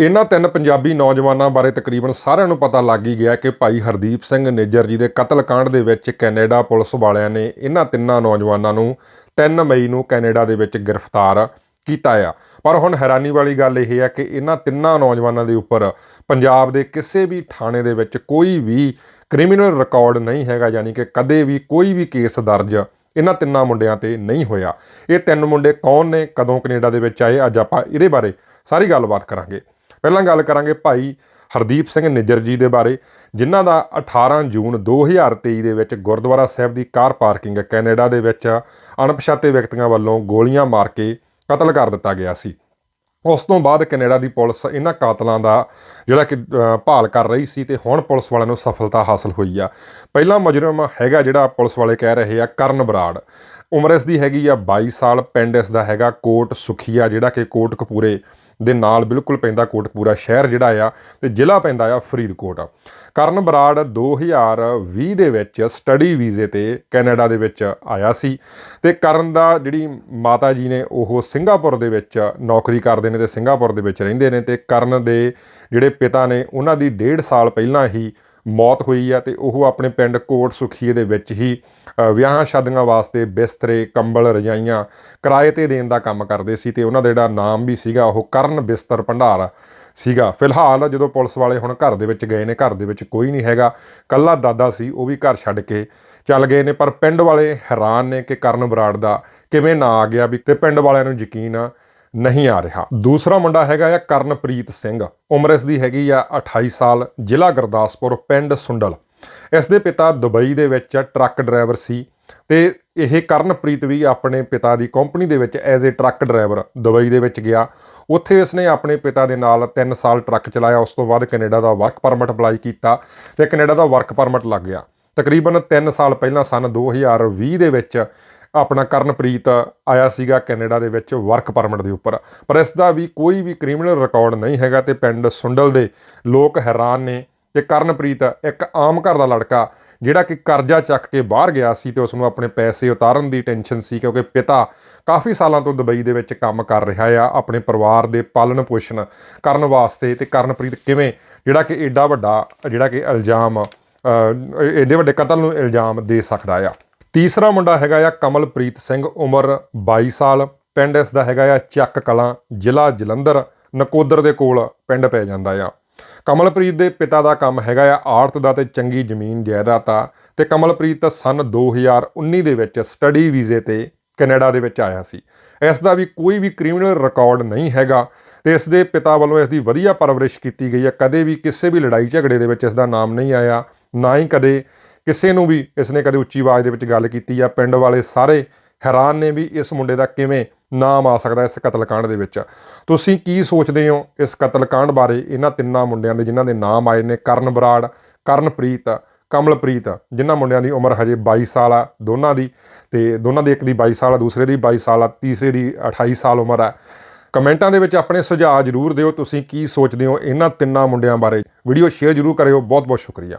ਇਹਨਾਂ ਤਿੰਨ ਪੰਜਾਬੀ ਨੌਜਵਾਨਾਂ ਬਾਰੇ ਤਕਰੀਬਨ ਸਾਰਿਆਂ ਨੂੰ ਪਤਾ ਲੱਗ ਹੀ ਗਿਆ ਕਿ ਭਾਈ ਹਰਦੀਪ ਸਿੰਘ ਨਿੱਜਰ ਜੀ ਦੇ ਕਤਲकांड ਦੇ ਵਿੱਚ ਕੈਨੇਡਾ ਪੁਲਿਸ ਵਾਲਿਆਂ ਨੇ ਇਹਨਾਂ ਤਿੰਨਾਂ ਨੌਜਵਾਨਾਂ ਨੂੰ 3 ਮਈ ਨੂੰ ਕੈਨੇਡਾ ਦੇ ਵਿੱਚ ਗ੍ਰਿਫਤਾਰ ਕੀਤਾ ਆ। ਪਰ ਹੁਣ ਹੈਰਾਨੀ ਵਾਲੀ ਗੱਲ ਇਹ ਹੈ ਕਿ ਇਹਨਾਂ ਤਿੰਨਾਂ ਨੌਜਵਾਨਾਂ ਦੇ ਉੱਪਰ ਪੰਜਾਬ ਦੇ ਕਿਸੇ ਵੀ ਥਾਣੇ ਦੇ ਵਿੱਚ ਕੋਈ ਵੀ ਕ੍ਰਿਮੀਨਲ ਰਿਕਾਰਡ ਨਹੀਂ ਹੈਗਾ, ਯਾਨੀ ਕਿ ਕਦੇ ਵੀ ਕੋਈ ਵੀ ਕੇਸ ਦਰਜ ਇਹਨਾਂ ਤਿੰਨਾਂ ਮੁੰਡਿਆਂ ਤੇ ਨਹੀਂ ਹੋਇਆ। ਇਹ ਤਿੰਨ ਮੁੰਡੇ ਕੌਣ ਨੇ, ਕਦੋਂ ਕੈਨੇਡਾ ਦੇ ਵਿੱਚ ਆਏ, ਅੱਜ ਆਪਾਂ ਇਹਦੇ ਬਾਰੇ ਸਾਰੀ ਗੱਲਬਾਤ ਕਰਾਂਗੇ। ਪਹਿਲਾਂ ਗੱਲ ਕਰਾਂਗੇ ਭਾਈ ਹਰਦੀਪ ਸਿੰਘ ਨਿੱਜਰ ਜੀ ਦੇ ਬਾਰੇ, ਜਿਨ੍ਹਾਂ ਦਾ 18 ਜੂਨ 2023 ਦੇ ਵਿੱਚ ਗੁਰਦੁਆਰਾ ਸਾਹਿਬ ਦੀ ਕਾਰ ਪਾਰਕਿੰਗ ਕੈਨੇਡਾ ਦੇ ਵਿੱਚ ਅਣਪਛਾਤੇ ਵਿਅਕਤੀਆਂ ਵੱਲੋਂ ਗੋਲੀਆਂ ਮਾਰ ਕੇ ਕਤਲ ਕਰ ਦਿੱਤਾ ਗਿਆ ਸੀ। ਉਸ ਤੋਂ ਬਾਅਦ ਕੈਨੇਡਾ ਦੀ ਪੁਲਿਸ ਇਹਨਾਂ ਕਾਤਲਾਂ ਦਾ ਜਿਹੜਾ ਕਿ ਭਾਲ ਕਰ ਰਹੀ ਸੀ ਤੇ ਹੁਣ ਪੁਲਿਸ ਵਾਲਿਆਂ ਨੂੰ ਸਫਲਤਾ ਹਾਸਲ ਹੋਈ ਆ। ਪਹਿਲਾ ਮੁਜਰਮ ਹੈਗਾ ਜਿਹੜਾ ਪੁਲਿਸ ਵਾਲੇ ਕਹਿ ਰਹੇ ਆ ਕਰਨ ਬਰਾੜ। ਉਮਰ ਇਸ ਦੀ ਹੈਗੀ ਆ 22 ਸਾਲ, ਪਿੰਡ ਇਸ ਦਾ ਹੈਗਾ ਕੋਟ ਸੁਖੀਆ, ਜਿਹੜਾ ਕਿ ਕੋਟ ਕਪੂਰੇ ਦੇ ਨਾਲ ਬਿਲਕੁਲ ਪੈਂਦਾ ਕੋਟਕਪੂਰਾ ਸ਼ਹਿਰ ਜਿਹੜਾ ਆ ਤੇ ਜ਼ਿਲ੍ਹਾ ਪੈਂਦਾ ਆ ਫਰੀਦਕੋਟ। ਕਰਨ ਬਰਾੜ 2020 ਦੇ ਵਿੱਚ ਸਟੱਡੀ ਵੀਜ਼ੇ ਤੇ ਕੈਨੇਡਾ ਦੇ ਵਿੱਚ ਆਇਆ ਸੀ ਤੇ ਕਰਨ ਦਾ ਜਿਹੜੀ ਮਾਤਾ ਜੀ ਨੇ ਉਹ ਸਿੰਗਾਪੁਰ ਦੇ ਵਿੱਚ ਨੌਕਰੀ ਕਰਦੇ ਨੇ ਤੇ ਸਿੰਗਾਪੁਰ ਦੇ ਵਿੱਚ ਰਹਿੰਦੇ ਨੇ ਤੇ ਕਰਨ ਦੇ ਜਿਹੜੇ ਪਿਤਾ ਨੇ ਉਹਨਾਂ ਦੀ 1.5 ਸਾਲ ਪਹਿਲਾਂ ਹੀ ਮੌਤ ਹੋਈ ਆ ਤੇ ਉਹ ਆਪਣੇ ਪਿੰਡ ਕੋਟ ਸੁਖੀਏ ਦੇ ਵਿੱਚ ਹੀ ਵਿਆਹਾਂ ਸ਼ਾਦੀਆਂ ਵਾਸਤੇ ਬਿਸਤਰੇ, ਕੰਬਲ, ਰਜਾਈਆਂ ਕਿਰਾਏ ਤੇ ਦੇਣ ਦਾ ਕੰਮ ਕਰਦੇ ਸੀ ਤੇ ਉਹਨਾਂ ਦਾ ਜਿਹੜਾ ਨਾਮ ਵੀ ਸੀਗਾ, ਉਹ ਕਰਨ ਬਿਸਤਰ ਭੰਡਾਰ ਸੀਗਾ। ਫਿਲਹਾਲ ਜਦੋਂ ਪੁਲਿਸ ਵਾਲੇ ਹੁਣ ਘਰ ਦੇ ਵਿੱਚ ਗਏ ਨੇ, ਘਰ ਦੇ ਵਿੱਚ ਕੋਈ ਨਹੀਂ ਹੈਗਾ, ਕੱਲਾ ਦਾਦਾ ਸੀ, ਉਹ ਵੀ ਘਰ ਛੱਡ ਕੇ ਚੱਲ ਗਏ ਨੇ, ਪਰ ਪਿੰਡ ਵਾਲੇ ਹੈਰਾਨ ਨੇ ਕਿ ਕਰਨ ਬਰਾੜ ਦਾ ਕਿਵੇਂ ਨਾ ਆ ਗਿਆ ਵੀ, ਤੇ ਪਿੰਡ ਵਾਲਿਆਂ ਨੂੰ ਯਕੀਨ ਨਹੀਂ ਆ ਰਿਹਾ। ਦੂਸਰਾ ਮੁੰਡਾ ਹੈਗਾ ਆ ਕਰਨਪ੍ਰੀਤ ਸਿੰਘ। ਉਮਰ ਇਸ ਦੀ ਹੈਗੀ ਆ 28 ਸਾਲ, ਜ਼ਿਲ੍ਹਾ ਗੁਰਦਾਸਪੁਰ, ਪਿੰਡ ਸੁੰਡਲ। ਇਸ ਦੇ ਪਿਤਾ ਦੁਬਈ ਦੇ ਵਿੱਚ ਟਰੱਕ ਡਰਾਈਵਰ ਸੀ ਤੇ ਇਹ ਕਰਨਪ੍ਰੀਤ ਵੀ ਆਪਣੇ ਪਿਤਾ ਦੀ ਕੰਪਨੀ ਦੇ ਵਿੱਚ as a truck driver Dubai ਦੇ ਵਿੱਚ ਗਿਆ। ਉੱਥੇ ਇਸਨੇ ਆਪਣੇ ਪਿਤਾ ਦੇ ਨਾਲ 3 ਸਾਲ ਟਰੱਕ ਚਲਾਇਆ। ਉਸ ਤੋਂ ਬਾਅਦ ਕੈਨੇਡਾ ਦਾ ਵਰਕ ਪਰਮਿਟ ਅਪਲਾਈ ਕੀਤਾ ਤੇ ਕੈਨੇਡਾ ਦਾ ਵਰਕ ਪਰਮਿਟ ਲੱਗ ਗਿਆ। ਤਕਰੀਬਨ 3 ਸਾਲ ਪਹਿਲਾਂ, ਸਨ 2020 ਦੇ ਵਿੱਚ ਆਪਣਾ ਕਰਨਪ੍ਰੀਤ ਆਇਆ ਸੀਗਾ ਕੈਨੇਡਾ ਦੇ ਵਿੱਚ ਵਰਕ ਪਰਮਿਟ ਦੇ ਉੱਪਰ। ਪਰ ਇਸ ਦਾ ਵੀ ਕੋਈ ਵੀ ਕ੍ਰਿਮੀਨਲ ਰਿਕਾਰਡ ਨਹੀਂ ਹੈਗਾ ਤੇ ਪਿੰਡ ਸੁੰਡਲ ਦੇ ਲੋਕ ਹੈਰਾਨ ਨੇ ਕਿ ਕਰਨਪ੍ਰੀਤ ਇੱਕ ਆਮ ਘਰ ਦਾ ਲੜਕਾ ਜਿਹੜਾ ਕਿ ਕਰਜ਼ਾ ਚੱਕ ਕੇ ਬਾਹਰ ਗਿਆ ਸੀ ਤੇ ਉਸ ਨੂੰ ਆਪਣੇ ਪੈਸੇ ਉਤਾਰਨ ਦੀ ਟੈਨਸ਼ਨ ਸੀ ਕਿਉਂਕਿ ਪਿਤਾ ਕਾਫੀ ਸਾਲਾਂ ਤੋਂ ਦੁਬਈ ਦੇ ਵਿੱਚ ਕੰਮ ਕਰ ਰਿਹਾ ਆ ਆਪਣੇ ਪਰਿਵਾਰ ਦੇ ਪਾਲਣ ਪੋਸ਼ਣ ਕਰਨ ਵਾਸਤੇ ਤੇ ਕਰਨਪ੍ਰੀਤ ਕਿਵੇਂ ਜਿਹੜਾ ਕਿ ਐਡਾ ਵੱਡਾ ਜਿਹੜਾ ਕਿ ਇਲਜ਼ਾਮ ਅ, ਵੱਡੇ ਕਤਲ ਨੂੰ ਇਲਜ਼ਾਮ ਦੇ ਸਕਦਾ ਆ। ਤੀਸਰਾ ਮੁੰਡਾ ਹੈਗਾ ਆ ਕਮਲਪ੍ਰੀਤ ਸਿੰਘ, ਉਮਰ 22 ਸਾਲ। ਪਿੰਡ ਇਸ ਦਾ ਹੈਗਾ ਆ ਚੱਕ ਕਲਾਂ, ਜ਼ਿਲ੍ਹਾ ਜਲੰਧਰ। ਨਕੋਦਰ ਦੇ ਕੋਲ ਪਿੰਡ ਪੈ ਜਾਂਦਾ ਆ। ਕਮਲਪ੍ਰੀਤ ਦੇ ਪਿਤਾ ਦਾ ਕੰਮ ਹੈਗਾ ਆ ਆੜਤ ਦਾ ਤੇ ਚੰਗੀ ਜ਼ਮੀਨ ਜਾਇਦਾਦ ਆ ਤੇ ਕਮਲਪ੍ਰੀਤ ਸਨ 2019 ਦੇ ਵਿੱਚ ਸਟੱਡੀ ਵੀਜ਼ੇ ਤੇ ਕੈਨੇਡਾ ਦੇ ਵਿੱਚ ਆਇਆ ਸੀ। ਇਸ ਦਾ ਵੀ ਕੋਈ ਵੀ ਕ੍ਰਿਮੀਨਲ ਰਿਕਾਰਡ ਨਹੀਂ ਹੈਗਾ। ਤੇ ਇਸ ਦੇ ਪਿਤਾ ਵੱਲੋਂ ਇਸ ਦੀ ਵਧੀਆ ਪਰਵਰਿਸ਼ ਕੀਤੀ ਗਈ ਹੈ ਕਦੇ ਵੀ ਕਿਸੇ ਵੀ ਲੜਾਈ ਝਗੜੇ ਦੇ ਵਿੱਚ ਇਸ ਦਾ ਨਾਮ ਨਹੀਂ ਆਇਆ। ਨਾ ਹੀ ਕਦੇ ਕਿਸੇ ਨੂੰ ਵੀ ਇਸ ਨੇ ਕਦੇ ਉੱਚੀ ਆਵਾਜ਼ ਦੇ ਵਿੱਚ ਗੱਲ ਕੀਤੀ ਆ ਪਿੰਡ ਵਾਲੇ ਸਾਰੇ ਹੈਰਾਨ ਨੇ ਵੀ ਇਸ ਮੁੰਡੇ ਦਾ ਕਿਵੇਂ ਨਾਮ ਆ ਸਕਦਾ ਇਸ ਕਤਲकांड ਦੇ ਵਿੱਚ। ਤੁਸੀਂ ਕੀ ਸੋਚਦੇ ਹੋ ਇਸ ਕਤਲकांड ਬਾਰੇ? ਇਹਨਾਂ ਤਿੰਨਾਂ ਮੁੰਡਿਆਂ ਦੇ ਜਿਨ੍ਹਾਂ ਦੇ ਨਾਮ ਆਏ ਨੇ, ਕਰਨ ਬਰਾੜ, ਕਰਨਪ੍ਰੀਤ, ਕਮਲਪ੍ਰੀਤ, ਜਿਨ੍ਹਾਂ ਮੁੰਡਿਆਂ ਦੀ ਉਮਰ ਹਜੇ 22 ਸਾਲ ਆ ਦੋਨਾਂ ਦੀ ਤੇ ਦੋਨਾਂ ਦੇ ਇੱਕ ਦੀ 22 ਸਾਲ ਆ, ਦੂਸਰੇ ਦੀ 22 ਸਾਲ ਆ, ਤੀਸਰੇ ਦੀ 28 ਸਾਲ ਉਮਰ ਆ। ਕਮੈਂਟਾਂ ਦੇ ਵਿੱਚ ਆਪਣੇ ਸੁਝਾਅ ਜ਼ਰੂਰ ਦਿਓ, ਤੁਸੀਂ ਕੀ ਸੋਚਦੇ ਹੋ ਇਹਨਾਂ ਤਿੰਨਾਂ ਮੁੰਡਿਆਂ ਬਾਰੇ। ਵੀਡੀਓ ਸ਼ੇਅਰ ਜ਼ਰੂਰ ਕਰਿਓ ਬਹੁਤ ਬਹੁਤ ਸ਼ੁਕਰੀਆ।